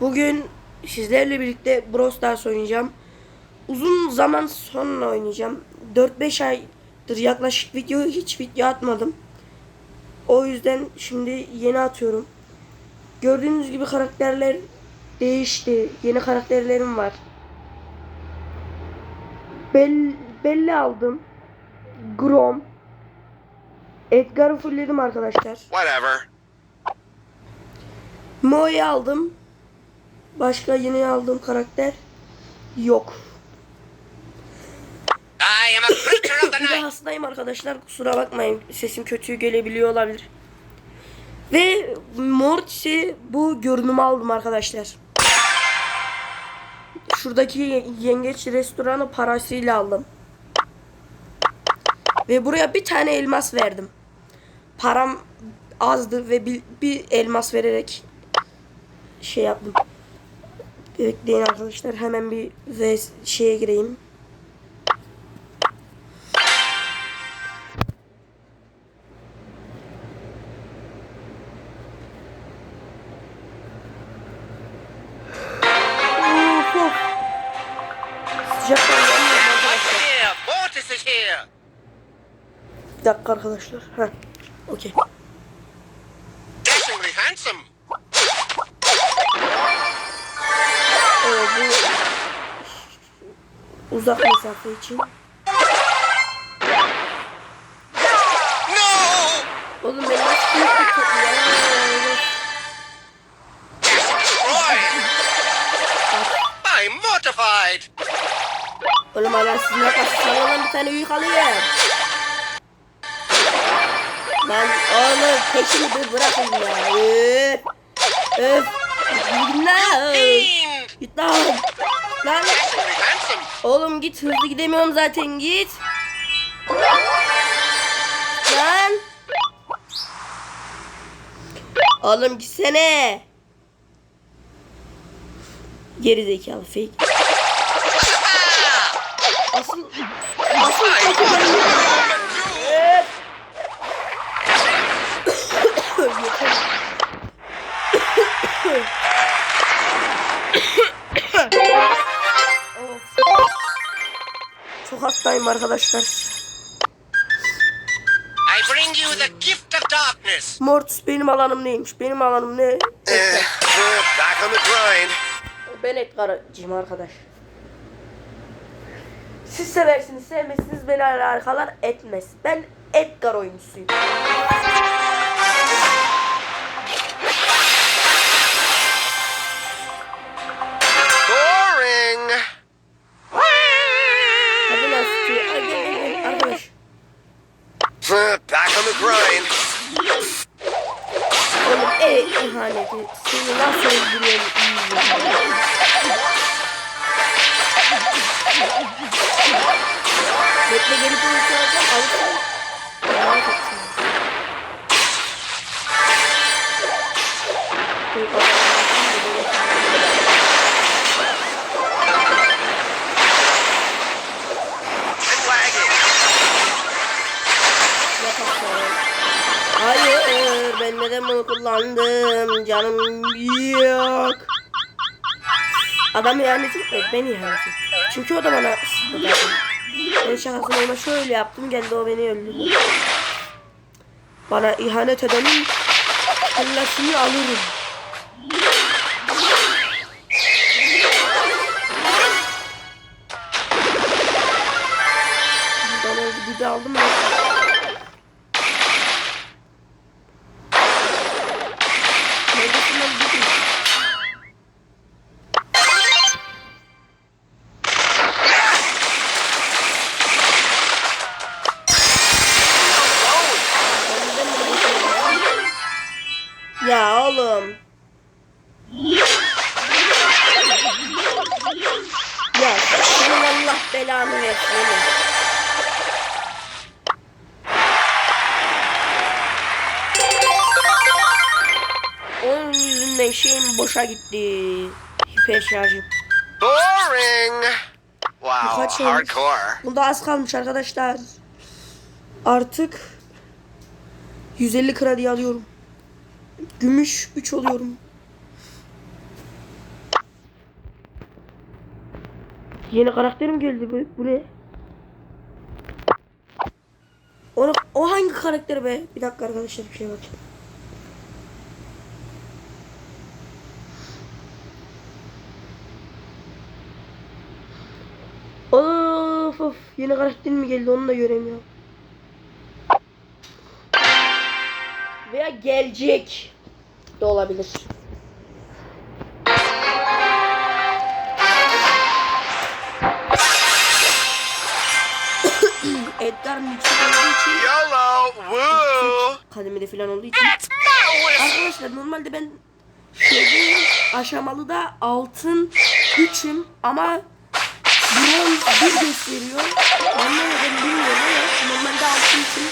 Bugün sizlerle birlikte Brawl Stars oynayacağım. Uzun zaman sonra oynayacağım. 4-5 aydır yaklaşık video hiç video atmadım. O yüzden şimdi yeni atıyorum. Gördüğünüz gibi karakterler değişti. Yeni karakterlerim var. Bell, belli aldım. Grom. Edgar'ı fullledim arkadaşlar. Whatever. Moe'yi aldım. Başka yeni aldığım karakter yok. Bir de hastayım arkadaşlar. Kusura bakmayın. Sesim kötü gelebiliyor olabilir. Ve Mortis'i bu görünümü aldım arkadaşlar. Şuradaki yengeç restoranı parasıyla aldım. Ve buraya bir tane elmas verdim. Param azdı ve bir, bir elmas vererek şey yaptım. Bekleyin arkadaşlar hemen bir ve şeye gireyim. Bir dakika arkadaşlar. Heh. Okey. Dashingly handsome. Evet bu uzak mesafe için. No! Oğlum ben nasıl bir top ya? Destroyed. I'm mortified. Oğlum hala sizin yaklaşık olan bir tane büyük alayım. Lan oğlum peşimi bir bırakın ya. Öf. Öf. Fiend. Git lan. Lan. Oğlum git hızlı gidemiyorum zaten git. Lan. Oğlum gitsene. Geri zekalı fake. Asıl asıl Çok hastayım arkadaşlar. I bring you the gift of darkness. Mortis benim alanım neymiş? Benim alanım ne? Eh, back on the grind. Ben Edgar'cıyım arkadaş. Siz seversiniz sevmezsiniz beni alakalar etmez. Ben Edgar oyuncusuyum. Bekle geri dönüş alacağım. Alacağım. Merak ettim. Hayır ben neden bunu kullandım canım yok. Adam ihanet etmedi ben ihanet ettim. Çünkü o da bana. Ben şakasını ona şöyle yaptım geldi o beni öldürdü. Bana ihanet edenin kellesini alırım. Ben öyle dibi aldım mı? Belanı versin. Onun yüzünden şeyim boşa gitti. Hiper şarjım. Boring. Wow, olmuş. hardcore. Bunda az kalmış arkadaşlar. Artık 150 kredi alıyorum. Gümüş 3 oluyorum. Yeni karakter mi geldi bu? Bu ne? Onu, o hangi karakter be? Bir dakika arkadaşlar bir şey bak. Of of yeni karakter mi geldi onu da göremiyorum. Veya gelecek de olabilir. Edgar Mitchell olduğu için Yalla, woo. kademeli falan olduğu için Arkadaşlar normalde ben şeydeyim aşamalı da altın 3'üm ama bronz 1 gösteriyor. Anlamadım bilmiyorum ama normalde altın 3'üm.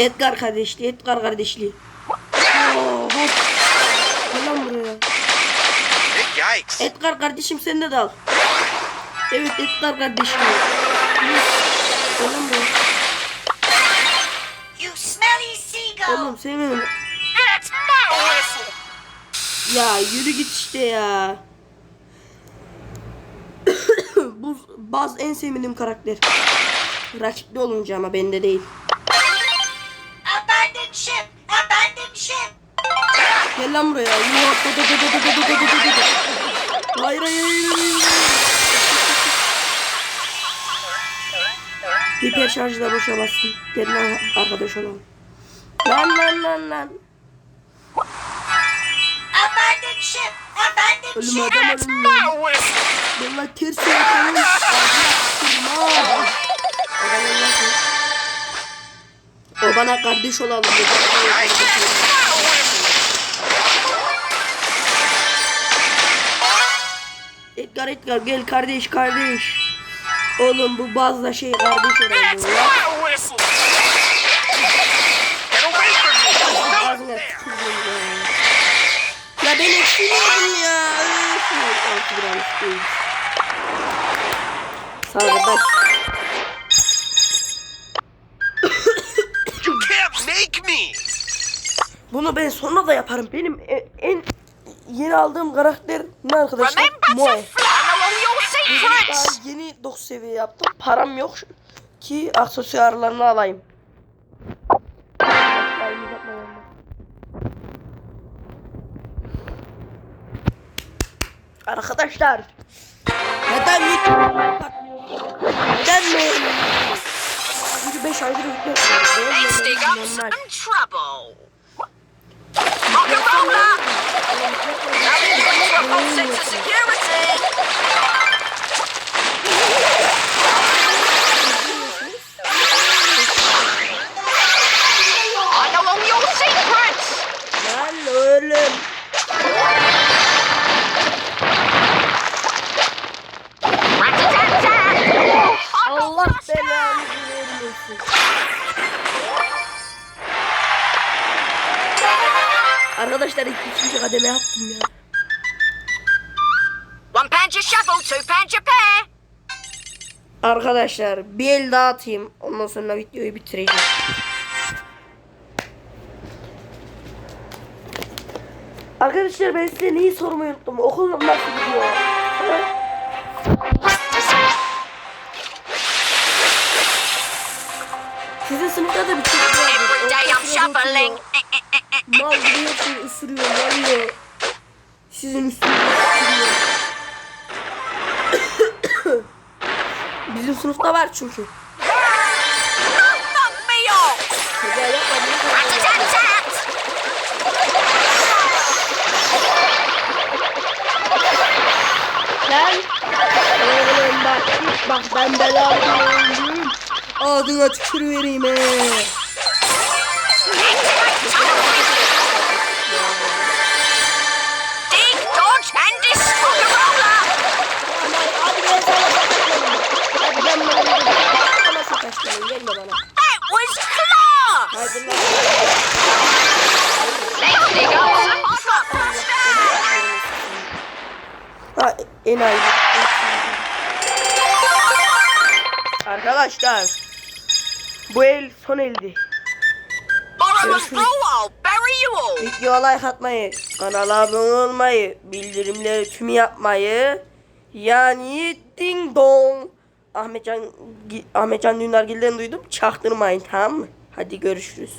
Edgar kardeşliği, Edgar kardeşliği. Oo, hop. Gel lan buraya. Yikes. Edgar kardeşim sen de dal. Evet Edgar kardeşim. Gel lan buraya. You smelly seagull! Oğlum senin That's my whistle! ya yürü git işte ya. Bu Baz en sevmediğim karakter. Rakipli olunca ama bende değil. Gel lan buraya. Yuh. Hayır hayır. Hiper şarjı da boşa bastım. Gel lan arkadaş olalım. Lan lan lan lan. Abandoned ship! Abandoned Ölüm ship! adam ölüm. Valla ters yaparım. O bana kardeş olalım dedi. Edgar Edgar gel kardeş kardeş. Oğlum bu bazla şey kardeş herhalde ya. Ya ben eksiliyordum ya. Altı gram değil. Sardaş. Bunu ben sonra da yaparım. Benim e, en yeni aldığım karakter ne arkadaşlar? Moe. Daha yeni 9 seviye yaptım. Param yok ki aksesuarlarını alayım. Arkadaşlar neden YouTube Neden mi? Çünkü 5 aydır video yapıyorum. some Allah belanı vermesin. Arkadaşlar ikinci kademe yaptım ya. One your shovel, two your pear! Arkadaşlar bir el daha atayım. Ondan sonra videoyu bitireceğim. Arkadaşlar ben size neyi sormayı unuttum. Okul nasıl gidiyor? Sizin sınıfta da bir çocuk vardır. Every day I'm oturuyor. Mal gibi yapıyor, ısırıyor, yanıyor. Sizin üstünüzü ısırıyor. Bizim sınıfta var çünkü. Gel yapma, Gel. Oğlum bak, bak ben belalı oyuncuyum. Ağzına tükürüvereyim he. Enayi. Arkadaşlar bu el son eldi. Görüşürüz. go, I'll bury you all. Videoya like atmayı, kanala abone olmayı, bildirimleri tüm yapmayı, yani ding dong. Ahmetcan Ahmetcan Dündargil'den duydum. Çaktırmayın tamam mı? Hadi görüşürüz.